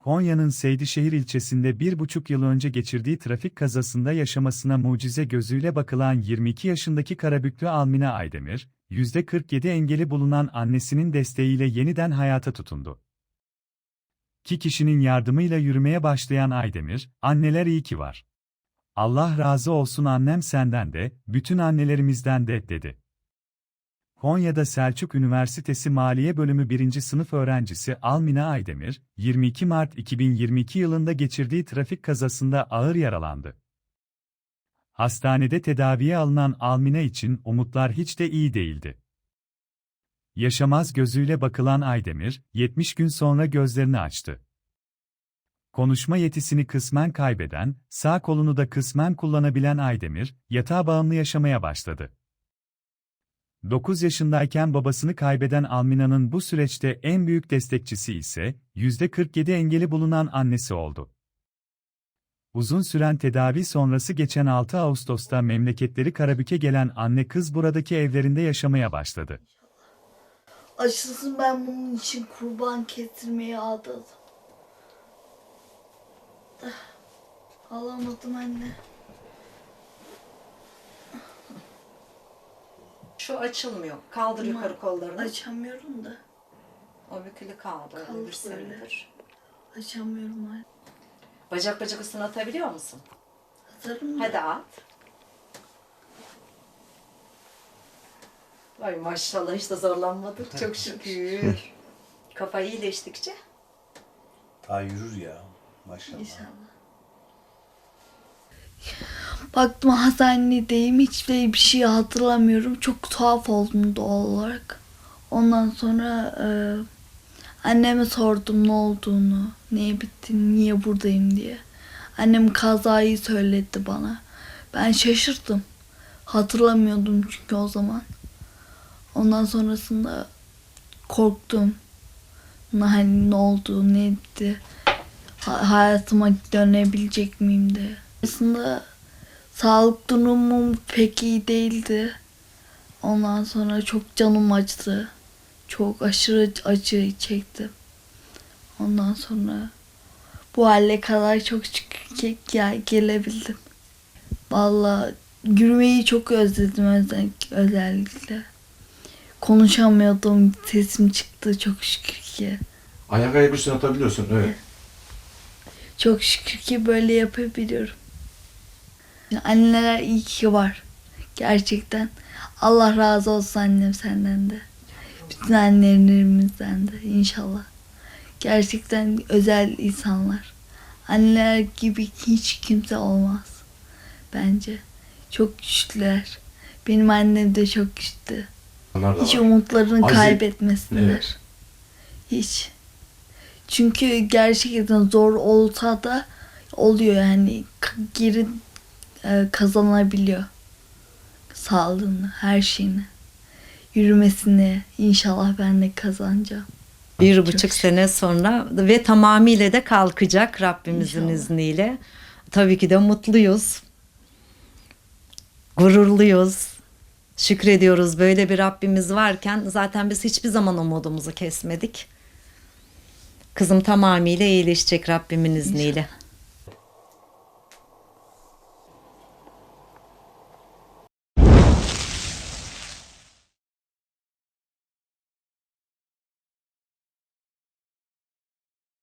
Konya'nın Seydişehir ilçesinde bir buçuk yıl önce geçirdiği trafik kazasında yaşamasına mucize gözüyle bakılan 22 yaşındaki Karabüklü Almine Aydemir, %47 engeli bulunan annesinin desteğiyle yeniden hayata tutundu. Ki kişinin yardımıyla yürümeye başlayan Aydemir, anneler iyi ki var. Allah razı olsun annem senden de, bütün annelerimizden de, dedi. Konya'da Selçuk Üniversitesi Maliye Bölümü 1. sınıf öğrencisi Almina Aydemir, 22 Mart 2022 yılında geçirdiği trafik kazasında ağır yaralandı. Hastanede tedaviye alınan Almina için umutlar hiç de iyi değildi. Yaşamaz gözüyle bakılan Aydemir, 70 gün sonra gözlerini açtı. Konuşma yetisini kısmen kaybeden, sağ kolunu da kısmen kullanabilen Aydemir, yatağa bağımlı yaşamaya başladı. 9 yaşındayken babasını kaybeden Almina'nın bu süreçte en büyük destekçisi ise, %47 engeli bulunan annesi oldu. Uzun süren tedavi sonrası geçen 6 Ağustos'ta memleketleri Karabük'e gelen anne kız buradaki evlerinde yaşamaya başladı. Açılsın ben bunun için kurban kestirmeye adadım. Ah, Alamadım anne. Şu açılmıyor. Kaldır Ama yukarı kollarını. Açamıyorum da. O bükülü kaldı. Kaldı bir. Açamıyorum anne. Bacak bacak üstüne atabiliyor musun? Atarım da. Hadi at. Ay maşallah hiç de zorlanmadık. Çok şükür. Kafa iyileştikçe. Daha yürür ya. Maşallah. İnşallah. Baktım hastanedeyim. Hiçbir bir şey hatırlamıyorum. Çok tuhaf oldum doğal olarak. Ondan sonra e, anneme sordum ne olduğunu, neye bitti, niye buradayım diye. Annem kazayı söyledi bana. Ben şaşırdım. Hatırlamıyordum çünkü o zaman. Ondan sonrasında korktum. Hani ne oldu, ne etti ha- hayatıma dönebilecek miyim de. Aslında sağlık durumum pek iyi değildi. Ondan sonra çok canım acıdı. Çok aşırı acı çektim. Ondan sonra bu hale kadar çok şükür gelebildim. Vallahi yürümeyi çok özledim özel- özellikle. Konuşamıyordum, sesim çıktı çok şükür ki. Ayak ayak üstüne atabiliyorsun. Evet. Çok şükür ki böyle yapabiliyorum. Anneler iyi ki var. Gerçekten. Allah razı olsun annem senden de. Bütün annelerimizden de inşallah. Gerçekten özel insanlar. Anneler gibi hiç kimse olmaz. Bence. Çok güçlüler. Benim annem de çok güçlü. Onlar da Hiç var. umutlarını Aziz- kaybetmesinler. Evet. Hiç. Çünkü gerçekten zor olsa da oluyor yani K- geri e, kazanabiliyor. Sağlığını, her şeyini. Yürümesini inşallah ben de kazanacağım. Bir Çok buçuk şükür. sene sonra ve tamamıyla de kalkacak Rabbimizin İnşallah. izniyle. Tabii ki de mutluyuz. Gururluyuz. Şükrediyoruz böyle bir Rabbimiz varken zaten biz hiçbir zaman umudumuzu kesmedik. Kızım tamamıyla iyileşecek Rabbimin izniyle.